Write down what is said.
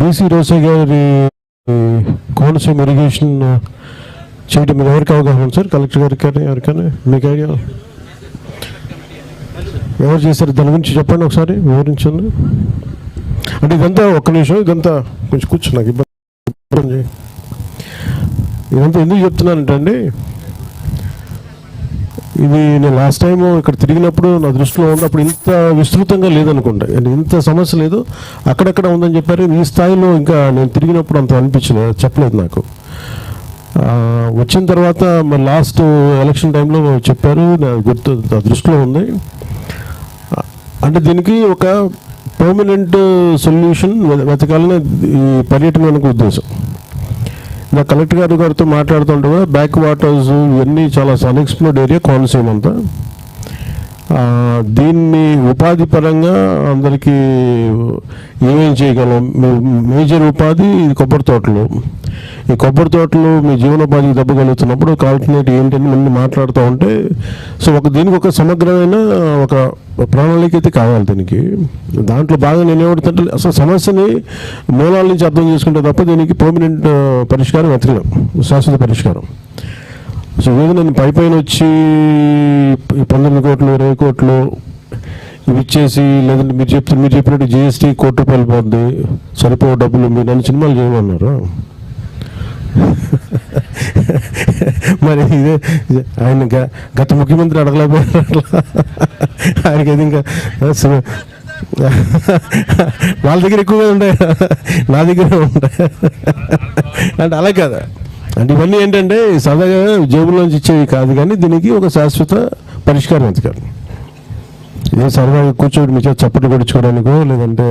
BC రోసే గారి Konaseema irrigation చేయడం మీద ఎవరికి అవగాహన సార్? కలెక్టర్ గారికి కానీ ఎవరికైనా? మీకు ఐడియా ఎవరు చేశారు? దాని గురించి చెప్పండి ఒకసారి వివరించండి. అంటే ఇదంతా ఒక్క నిమిషం ఇదంతా కొంచెం కూర్చో నాకు ఇబ్బంది. ఇదంతా ఎందుకు చెప్తున్నానంటే అండి ఇది నేను లాస్ట్ టైం ఇక్కడ తిరిగినప్పుడు నా దృష్టిలో ఉన్నప్పుడు ఇంత విస్తృతంగా లేదనుకుంటా. అంటే ఇంత సమస్య లేదు. అక్కడక్కడ ఉందని చెప్పారు. ఈ స్థాయిలో ఇంకా నేను తిరిగినప్పుడు అంత అనిపించలేదు చెప్పలేదు నాకు. వచ్చిన తర్వాత మరి లాస్ట్ ఎలక్షన్ టైంలో చెప్పారు. నా గుర్తు నా దృష్టిలో ఉంది. అంటే దీనికి ఒక పర్మనెంట్ సొల్యూషన్ వెతకాలనే ఈ పర్యటన ఉద్దేశం. ఇలా కలెక్టర్ గారు గారితో మాట్లాడుతుండగా బ్యాక్ వాటర్స్ ఇవన్నీ చాలా అన్ఎక్స్ప్లోర్డ్ ఏరియా కోనసీమ అంతా. దీన్ని ఉపాధి పరంగా అందరికీ ఏమేం చేయగలం? మేజర్ ఉపాధి ఇది కొబ్బరి తోటలు. ఈ కొబ్బరి తోటలు మీ జీవనోపాధికి దెబ్బ కలుగుతున్నప్పుడు కాల్కునేట్ ఏంటని ముందు మాట్లాడుతూ ఉంటే సో ఒక దీనికి ఒక సమగ్రమైన ఒక ప్రణాళిక అయితే కావాలి దీనికి. దాంట్లో బాగా నేను ఏమడుతుంటే అసలు సమస్యని మూలాల నుంచి అర్థం చేసుకుంటే తప్ప దీనికి పర్మనెంట్ పరిష్కారం వెతకలేం శాశ్వత పరిష్కారం. సో ఏదో నేను పై పైన వచ్చి పంతొమ్మిది కోట్లు ఇరవై కోట్లు ఇవి ఇచ్చేసి లేదంటే మీరు చెప్తే మీరు చెప్పినట్టు జిఎస్టీ కోటి రూపాయలు పోద్ది సరిపో డబ్బులు మీరు నన్ను సినిమాలు చేయమన్నారు? మరి ఇదే ఆయన గత ముఖ్యమంత్రి అడగలేకపోయారు అట్లా ఆయనకి అది ఇంకా వాళ్ళ దగ్గర ఎక్కువగా ఉంటాయి? నా దగ్గర ఉంటాయి? అంటే అలా కదా? అంటే ఇవన్నీ ఏంటంటే సరదాగా జేబులోంచి ఇచ్చేవి కాదు కానీ దీనికి ఒక శాశ్వత పరిష్కారం వెతకాలి ఇదే సరదాగా కూర్చోబెట్టి మీ చేత చప్పట్లు కొడుచుకోవడానికో లేదంటే